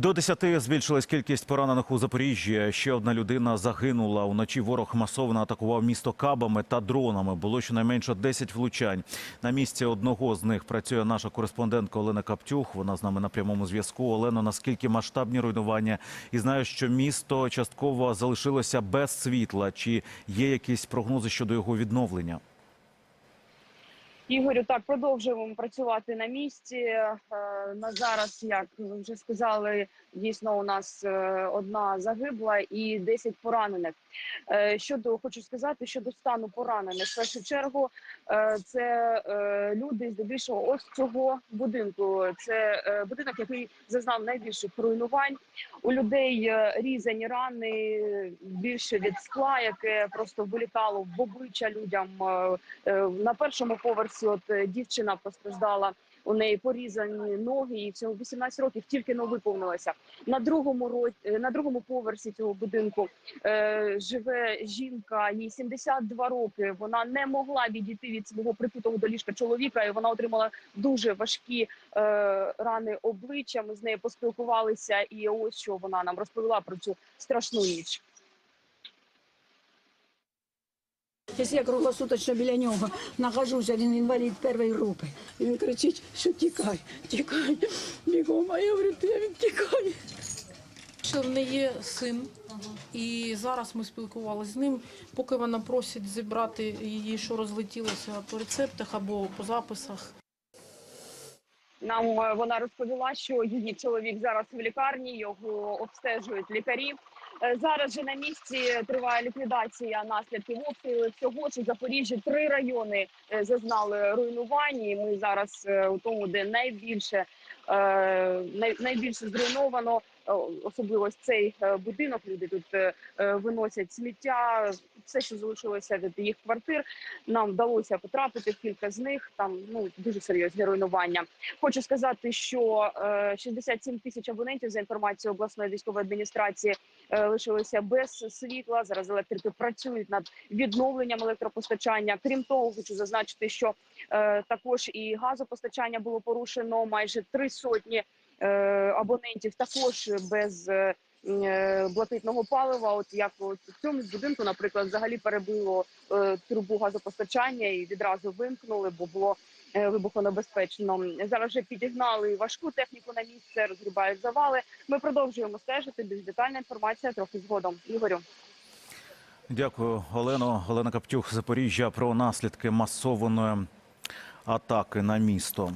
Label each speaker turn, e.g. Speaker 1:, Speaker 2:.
Speaker 1: До 10 збільшилась кількість поранених у Запоріжжі. Ще одна людина загинула. Уночі ворог масово атакував місто кабами та дронами. Було щонайменше 10 влучань. На місці одного з них працює наша кореспондентка Олена Каптюх. Вона з нами на прямому зв'язку. Олено, наскільки масштабні руйнування? І знаю, що місто частково залишилося без світла. Чи є якісь прогнози щодо його відновлення?
Speaker 2: Ігорю, так продовжуємо працювати на місці. Е, На зараз, як вже сказали, дійсно у нас е, одна загибла і 10 поранених. Е, Щодо хочу сказати, щодо стану поранених, в першу чергу це люди здебільшого ось цього будинку. Це будинок, який зазнав найбільших руйнувань. У людей різані рани більше від скла, яке просто вилітало в обличчя людям. На першому поверсі от е, дівчина постраждала. У неї порізані ноги, і всього 18 років тільки но виповнилося. На другому ро... е, на другому поверсі цього будинку е, живе жінка, їй 72 роки. Вона не могла відійти від свого прикутого до ліжка чоловіка, і вона отримала дуже важкі е, рани обличчя. Ми з нею поспілкувалися, і ось що вона нам розповіла про цю страшну ніч.
Speaker 3: Якщо я круглосуточно біля нього нахожуся, він інвалід першої групи. І він кричить, що тікай, тікай, бігом, а я говорю, ти він тікай.
Speaker 4: Що в неї є син, і зараз ми спілкувалися з ним. Поки вона просить зібрати її, що розлетілося по рецептах або по записах.
Speaker 2: Нам е, вона розповіла, що її чоловік зараз в лікарні, його обстежують лікарі. Е, Зараз же на місці триває ліквідація наслідків обстрілу. Всього ж у Запоріжжі три райони е, зазнали руйнувань. І Ми зараз е, у тому, де найбільше найбільше зруйновано, особливо цей е, будинок. Люди тут е, е, виносять сміття, все, що залишилося від їх квартир. Нам вдалося потрапити кілька з них. Там ну дуже серйозні руйнування. Хочу сказати, що е, 67 тисяч абонентів за інформацією обласної військової адміністрації лишилися без світла. Зараз електрики працюють над відновленням електропостачання. Крім того, хочу зазначити, що також і газопостачання було порушено майже три сотні абонентів. Також без е, е, блакитного палива. От як от в цьому будинку, наприклад, взагалі перебило е, трубу газопостачання і відразу вимкнули, бо було е, вибухонебезпечно. Зараз вже підігнали важку техніку на місце, розгрібають завали. Ми продовжуємо стежити. Більш детальна інформація трохи згодом. Ігорю.
Speaker 1: Дякую, Олено. Олена Каптюх, Запоріжжя про наслідки масованої атаки на місто.